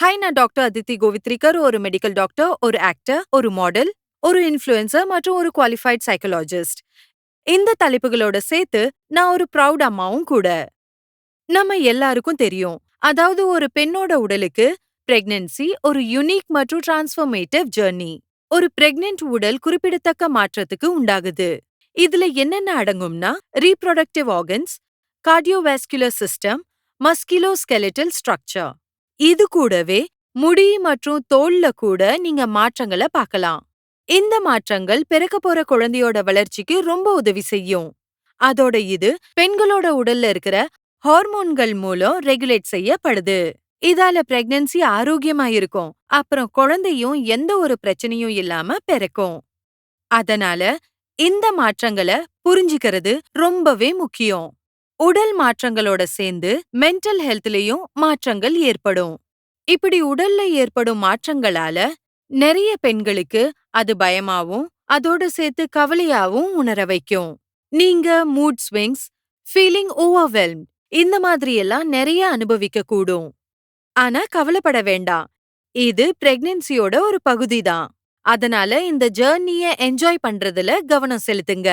Hi நான் doctor Aditi Govitrikar ஒரு medical doctor ஒரு ஆக்டர் ஒரு மாடல் ஒரு இன்ஃப்ளூயன்சர் மற்றும் ஒரு குவாலிஃபைட் சைக்கலாஜிஸ்ட் இந்த தலைப்புகளோட சேர்த்து நான் ஒரு ப்ரௌட் அம்மாவும் கூட. நம்ம எல்லாருக்கும் தெரியும். அதாவது ஒரு பெண்ணோட உடலுக்கு பிரெக்னன்சி ஒரு யுனிக் மற்றும் டிரான்ஸ்ஃபர்மேட்டிவ் ஜெர்னி ஒரு பிரெக்னென்ட் உடல் குறிப்பிடத்தக்க மாற்றத்துக்கு உண்டாகுது. இதுல என்னென்ன அடங்கும்னா reproductive organs cardiovascular system musculoskeletal structure இது கூடவே முடி மற்றும் தோல்ல கூட நீங்க மாற்றங்களை பார்க்கலாம் இந்த மாற்றங்கள் பிறக்க போற குழந்தையோட வளர்ச்சிக்கு ரொம்ப உதவி செய்யும். அதோட இது பெண்களோட உடல்ல இருக்கிற ஹார்மோன்கள் மூலம் ரெகுலேட் செய்யப்படுது. இதால பிரெக்னன்சி ஆரோக்கியமா இருக்கும். அப்புறம் குழந்தையும் எந்த ஒரு பிரச்சனையும் இல்லாம பிறக்கும். அதனால இந்த மாற்றங்களை புரிஞ்சுக்கிறது ரொம்பவே முக்கியம். உடல் மாற்றங்களோட சேர்ந்து மென்டல் ஹெல்த்லயும் மாற்றங்கள் ஏற்படும். இப்படி உடல்ல ஏற்படும் மாற்றங்களால நிறைய பெண்களுக்கு அது பயமாவும் அதோட சேர்த்து கவலையாவும் உணர வைக்கும். நீங்க மூட் ஸ்விங்ஸ் ஃபீலிங் ஓவர்வெல்ம் இந்த மாதிரி எல்லாம் நிறைய அனுபவிக்க கூடும். ஆனா கவலைப்பட வேண்டாம். இது பிரெக்னன்சியோட ஒரு பகுதி தான். அதனால இந்த ஜேர்னிய என்ஜாய் பண்றதுல கவனம் செலுத்துங்க.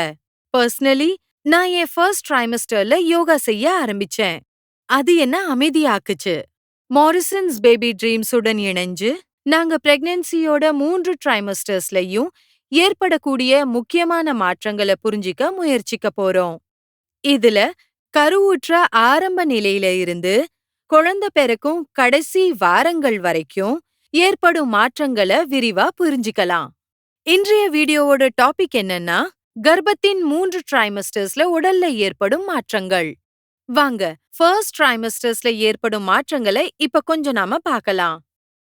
பர்சனலி நான் என் ஃபர்ஸ்ட் ட்ரைமஸ்டர்ல யோகா செய்ய ஆரம்பிச்சேன். அது என்ன அமைதியாக்குச்சு? மாரிசன்ஸ் பேபி ட்ரீம்ஸ் உடன் இணைஞ்சு நாங்க பிரெக்னன்சியோட மூன்று ட்ரைமஸ்டர்ஸ்லயும் ஏற்படக்கூடிய முக்கியமான மாற்றங்களை புரிஞ்சிக்க முயற்சிக்க போறோம். இதுல கருவுற்ற ஆரம்ப நிலையில இருந்து குழந்தை பிறக்கும் கடைசி வாரங்கள் வரைக்கும் ஏற்படும் மாற்றங்களை விரிவா புரிஞ்சுக்கலாம். இன்றைய வீடியோவோட டாபிக் என்னன்னா கர்ப்பத்தின் மூன்று ட்ரைமஸ்டர்ஸ்ல உடல்ல ஏற்படும் மாற்றங்கள். வாங்க ஃபர்ஸ்ட் ட்ரைமஸ்டர்ஸ்ல ஏற்படும் மாற்றங்களை இப்ப கொஞ்சம் நாம பார்க்கலாம்.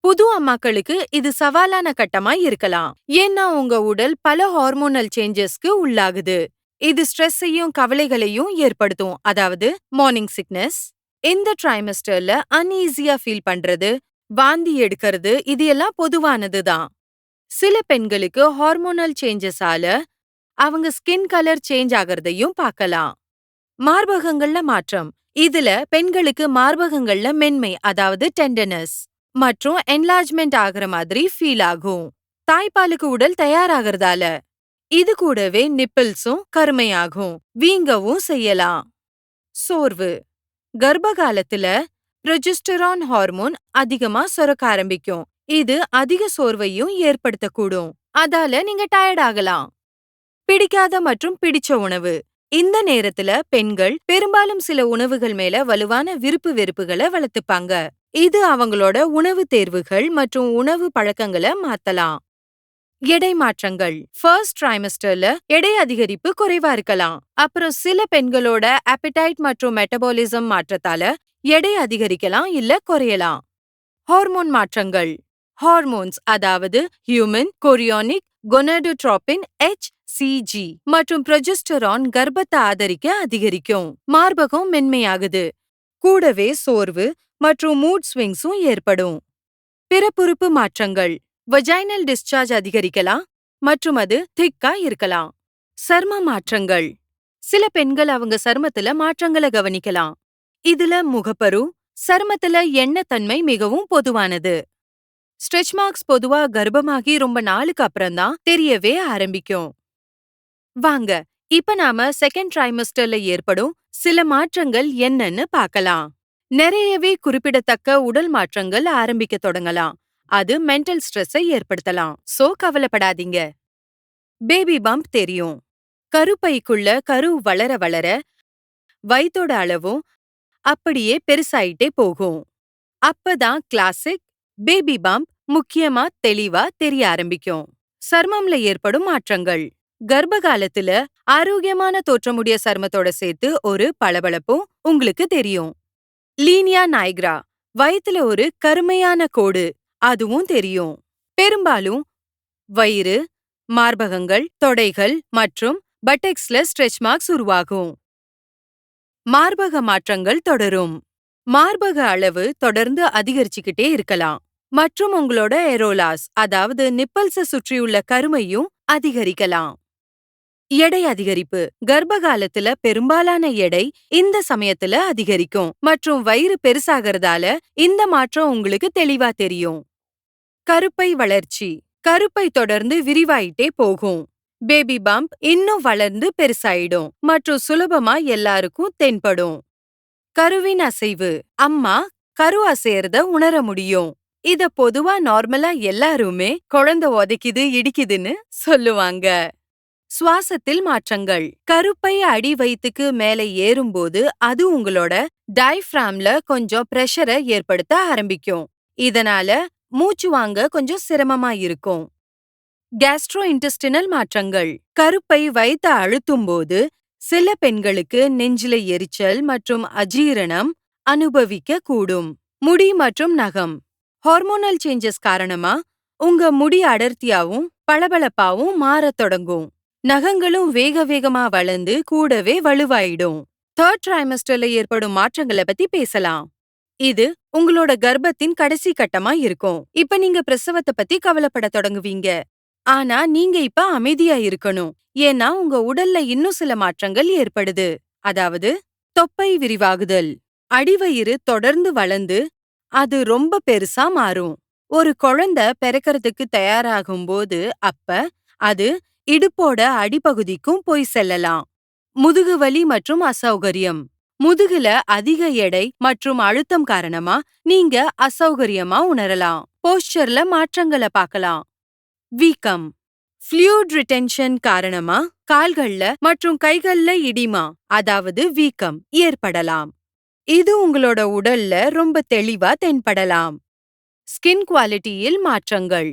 புது அம்மாக்களுக்கு இது சவாலான கட்டமா இருக்கலாம். ஏன்னா உங்க உடல் பல ஹார்மோனல் சேஞ்சஸ்க்கு உள்ளாகுது. இது ஸ்ட்ரெஸ்ஸையும் கவலைகளையும் ஏற்படுத்தும். அதாவது மார்னிங் சிக்னஸ் இந்த ட்ரைமஸ்டர்ல அன்ஈஸியா ஃபீல் பண்றது வாந்தி எடுக்கிறது இது எல்லாம் பொதுவானது தான். சில பெண்களுக்கு ஹார்மோனல் சேஞ்சஸால அவங்க ஸ்கின் கலர் சேஞ்ச் ஆகிறதையும் பார்க்கலாம். மார்பகங்கள்ல மாற்றம். இதுல பெண்களுக்கு மார்பகங்கள்ல மென்மை அதாவது டெண்டனஸ் மற்றும் என்லாஜ்மெண்ட் ஆகுற மாதிரி ஃபீல் ஆகும். தாய்ப்பாலுக்கு உடல் தயாராகிறதால இது கூடவே நிப்பிள்ஸும் கருமையாகும். வீங்கவும் செய்யலாம். சோர்வு. கர்ப்ப காலத்துல ஹார்மோன் அதிகமா சுரக்க ஆரம்பிக்கும். இது அதிக சோர்வையும் ஏற்படுத்தக்கூடும். அதால நீங்க டயர்ட் ஆகலாம். பிடிக்காத மற்றும் பிடிச்ச உணவு. இந்த நேரத்துல பெண்கள் பெரும்பாலும் சில உணவுகள் மேல வலுவான விருப்பு வெறுப்புகளை வளர்த்துப்பாங்க. இது அவங்களோட உணவு தேர்வுகள் மற்றும் உணவு பழக்கங்களை மாத்தலாம். எடை மாற்றங்கள். ஃபர்ஸ்ட் ட்ரைமஸ்டர்ல எடை அதிகரிப்பு குறைவா இருக்கலாம். அப்புறம் சில பெண்களோட அப்பிடைட் மற்றும் மெட்டபாலிசம் மாற்றத்தால எடை அதிகரிக்கலாம் இல்ல குறையலாம். ஹார்மோன் மாற்றங்கள். ஹார்மோன்ஸ் அதாவது human chorionic gonadotropin H CG மற்றும் ப்ரொஜெஸ்டரான் கர்ப்பத்தை ஆதரிக்க அதிகரிக்கும். மார்பகம் மென்மையாகுது. கூடவே சோர்வு மற்றும் மூட் ஸ்விங்ஸும் ஏற்படும். பிறப்புறுப்பு மாற்றங்கள். வஜைனல் டிஸ்சார்ஜ் அதிகரிக்கலாம் மற்றும் அது திக்கா இருக்கலாம். சர்ம மாற்றங்கள். சில பெண்கள் அவங்க சர்மத்துல மாற்றங்களை கவனிக்கலாம். இதுல முகப்பரு சருமத்துல எண்ணத்தன்மை மிகவும் பொதுவானது. ஸ்ட்ரெச் மார்க்ஸ் பொதுவா கர்ப்பமாகி ரொம்ப நாளுக்கு அப்புறம் தான் தெரியவே ஆரம்பிக்கும். வாங்க இப்ப நாம செகண்ட் ட்ரைமஸ்டர்ல ஏற்படும் சில மாற்றங்கள் என்னன்னு பார்க்கலாம். நிறையவே குறிப்பிடத்தக்க உடல் மாற்றங்கள் ஆரம்பிக்க தொடங்கலாம். அது மென்டல் ஸ்ட்ரெஸ்ஸை ஏற்படுத்தலாம். சோ கவலைப்படாதீங்க. பேபி பம்ப் தெரியும். கருப்பைக்குள்ள கரு வளர வளர வயித்தோட அளவும் அப்படியே பெருசாயிட்டே போகும். அப்பதான் கிளாசிக் பேபி பம்ப் முக்கியமா தெளிவா தெரிய ஆரம்பிக்கும். சர்மம்ல ஏற்படும் மாற்றங்கள். கர்ப்ப காலத்துல ஆரோக்கியமான தோற்றமுடைய சருமத்தோட சேர்த்து ஒரு பளபளப்பும் உங்களுக்கு தெரியும். லீனியா நாய்க்ரா வயிற்றுல ஒரு கருமையான கோடு அதுவும் தெரியும். பெரும்பாலும் வயிறு மார்பகங்கள் தொடைகள் மற்றும் பட்டெக்ஸ்ல ஸ்ட்ரெச் மார்க்ஸ் உருவாகும். மார்பக மாற்றங்கள் தொடரும். மார்பக அளவு தொடர்ந்து அதிகரிச்சுக்கிட்டே இருக்கலாம். மற்றும் உங்களோட எரோலாஸ் அதாவது நிப்பல்ஸ சுற்றியுள்ள கருமையும் அதிகரிக்கலாம். எடை அதிகரிப்பு. கர்ப்ப காலத்துல பெரும்பாலான எடை இந்த சமயத்துல அதிகரிக்கும். மற்றும் வயிறு பெருசாகறதால இந்த மாற்றம் உங்களுக்கு தெளிவா தெரியும். கருப்பை வளர்ச்சி. கருப்பை தொடர்ந்து விரிவாயிட்டே போகும். பேபி பம்ப் இன்னும் வளர்ந்து பெருசாயிடும். மற்றும் சுலபமா எல்லாருக்கும் தென்படும். கருவின் அசைவு. அம்மா கரு அசையறத உணர முடியும். இத பொதுவா நார்மலா எல்லாருமே குழந்தை உதைக்குது இடிக்குதுன்னு சொல்லுவாங்க. சுவாசத்தில் மாற்றங்கள். கருப்பை அடி வயித்துக்கு மேலே ஏறும்போது அது உங்களோட டைஃப்ராம்ல கொஞ்சம் பிரஷரை ஏற்படுத்த ஆரம்பிக்கும். இதனால மூச்சு வாங்க கொஞ்சம் சிரமமா இருக்கும். கேஸ்ட்ரோ இன்டெஸ்டினல் மாற்றங்கள். கருப்பை வயித்த அழுத்தும் போது சில பெண்களுக்கு நெஞ்சில எரிச்சல் மற்றும் அஜீரணம் அனுபவிக்க கூடும். முடி மற்றும் நகம். ஹார்மோனல் சேஞ்சஸ் காரணமா உங்க முடி அடர்த்தியாவும் பளபளப்பாவும் மாறத் தொடங்கும். நகங்களும் வேக வேகமா வளர்ந்து கூடவே வலுவாயிடும். தேர்ட் ட்ரைமஸ்டர்ல ஏற்படும் மாற்றங்களை பத்தி பேசலாம். இது உங்களோட கர்ப்பத்தின் கடைசி கட்டமா இருக்கும். இப்ப நீங்க பிரசவத்தை பத்தி கவலைப்பட தொடங்குவீங்க. ஆனா நீங்க இப்ப அமைதியா இருக்கணும். ஏன்னா உங்க உடல்ல இன்னும் சில மாற்றங்கள் ஏற்படுது. அதாவது தொப்பை விரிவாகுதல். அடிவயிறு தொடர்ந்து வளர்ந்து அது ரொம்ப பெருசா மாறும். ஒரு குழந்தை பிறக்கறதுக்கு தயாராகும் போது அப்ப அது இடுப்போட அடிப்பகுதிக்கும் போய் செல்லலாம். முதுகு வலி மற்றும் அசௌகரியம். முதுகுல அதிக எடை மற்றும் அழுத்தம் காரணமா நீங்க அசௌகரியமா உணரலாம். போஸ்டர்ல மாற்றங்களை பார்க்கலாம். வீக்கம். ஃப்ளூயிட் ரிட்டென்ஷன் காரணமா கால்கள்ல மற்றும் கைகள்ல இடிமா அதாவது வீக்கம் ஏற்படலாம். இது உங்களோட உடல்ல ரொம்ப தெளிவா தென்படலாம். ஸ்கின் குவாலிட்டியில் மாற்றங்கள்.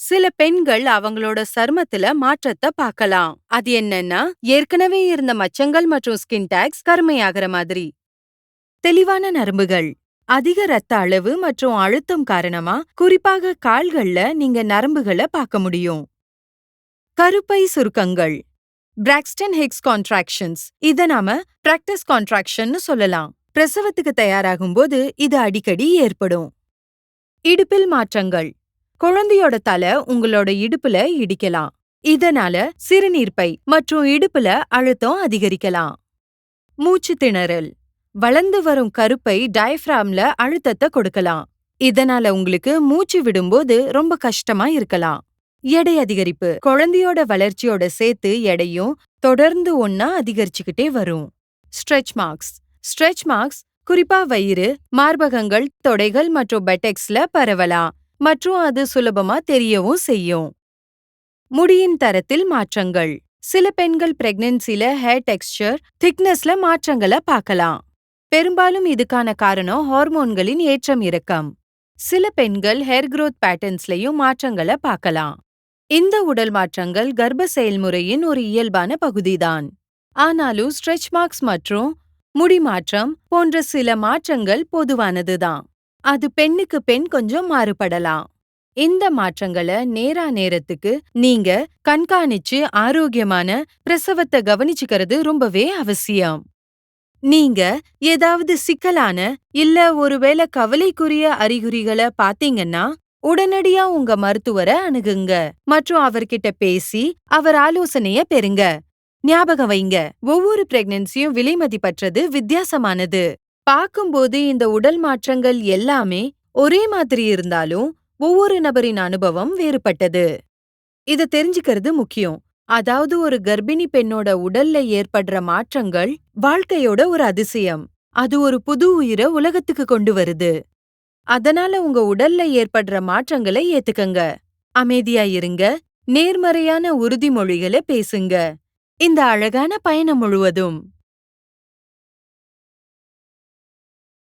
சில பெண்கள் அவங்களோட சருமத்துல மாற்றத்தை பார்க்கலாம் அது என்னன்னா ஏற்கனவே இருந்த மச்சங்கள் மற்றும் ஸ்கின் டேக்ஸ் கருமையாகிற மாதிரி. தெளிவான நரம்புகள் அதிக ரத்த அளவு மற்றும் அழுத்தம் காரணமா குறிப்பாக கால்கள்ல நீங்க நரம்புகளை பார்க்க முடியும். கருப்பை சுருக்கங்கள் பிராக்ஸ்டன் ஹிக்ஸ் கான்ட்ராக்ஷன்ஸ் இத நாம பிராக்டிஸ் கான்ட்ராக்ஷன் சொல்லலாம். பிரசவத்துக்கு தயாராகும் போது இது அடிக்கடி ஏற்படும். இடுப்பில் மாற்றங்கள் குழந்தையோட தலை உங்களோட இடுப்புல இடிக்கலாம். இதனால சிறுநீர்ப்பை மற்றும் இடுப்புல அழுத்தம் அதிகரிக்கலாம். மூச்சு திணறல். வளர்ந்து வரும் கருப்பை டயஃப்ராம்ல அழுத்தத்தை கொடுக்கலாம். இதனால உங்களுக்கு மூச்சு விடும்போது ரொம்ப கஷ்டமா இருக்கலாம். எடை அதிகரிப்பு. குழந்தையோட வளர்ச்சியோட சேர்த்து எடையும் தொடர்ந்து ஒன்னா அதிகரிச்சுக்கிட்டே வரும். ஸ்ட்ரெச் மார்க்ஸ் ஸ்ட்ரெச் மார்க்ஸ் குறிப்பா வயிறு மார்பகங்கள் தொடைகள் மற்றும் பெட்டெக்ஸ்ல பரவலாம். மற்றும் அது சுலபமா தெரியவும் செய்யும். முடியின் தரத்தில் மாற்றங்கள். சில பெண்கள் பிரெக்னன்சில ஹேர் டெக்ஸ்சர் திக்னஸ்ல மாற்றங்களை பார்க்கலாம். பெரும்பாலும் இதுக்கான காரணம் ஹார்மோன்களின் ஏற்றம் இறக்கம். சில பெண்கள் ஹேர் க்ரோத் பேட்டர்ன்ஸ்லயும் மாற்றங்களை பார்க்கலாம். இந்த உடல் மாற்றங்கள் கர்ப்ப செயல்முறையின் ஒரு இயல்பான பகுதிதான். ஆனாலும் ஸ்ட்ரெச் மார்க்ஸ் மற்றும் முடி மாற்றம் போன்ற சில மாற்றங்கள் பொதுவானதுதான். அது பெண்ணுக்கு பெண் கொஞ்சம் மாறுபடலாம். இந்த மாற்றங்களை நேரா நேரத்துக்கு நீங்க கண்காணிச்சு ஆரோக்கியமான பிரசவத்தை கவனிச்சுக்கிறது ரொம்பவே அவசியம். நீங்க ஏதாவது சிக்கலான இல்ல ஒருவேளை கவலைக்குரிய அறிகுறிகளை பாத்தீங்கன்னா உடனடியா உங்க மருத்துவரை அணுகுங்க. மற்றும் அவர்கிட்ட பேசி அவர் ஆலோசனைய பெறுங்க. ஞாபகம் வைங்க. ஒவ்வொரு பிரெக்னன்சியும் விலைமதிப்பற்றது வித்தியாசமானது. பார்க்கும்போது இந்த உடல் மாற்றங்கள் எல்லாமே ஒரே மாதிரி இருந்தாலும் ஒவ்வொரு நபரின் அனுபவம் வேறுபட்டது. இத தெரிஞ்சுக்கிறது முக்கியம். அதாவது ஒரு கர்ப்பிணி பெண்ணோட உடல்ல ஏற்படுற மாற்றங்கள் வாழ்க்கையோட ஒரு அதிசயம். அது ஒரு புது உயிரை உலகத்துக்கு கொண்டு வருது. அதனால உங்க உடல்ல ஏற்படுற மாற்றங்களை ஏத்துக்கங்க. அமைதியா இருங்க. நேர்மறையான உறுதிமொழிகளை பேசுங்க. இந்த அழகான பயணம் முழுவதும்.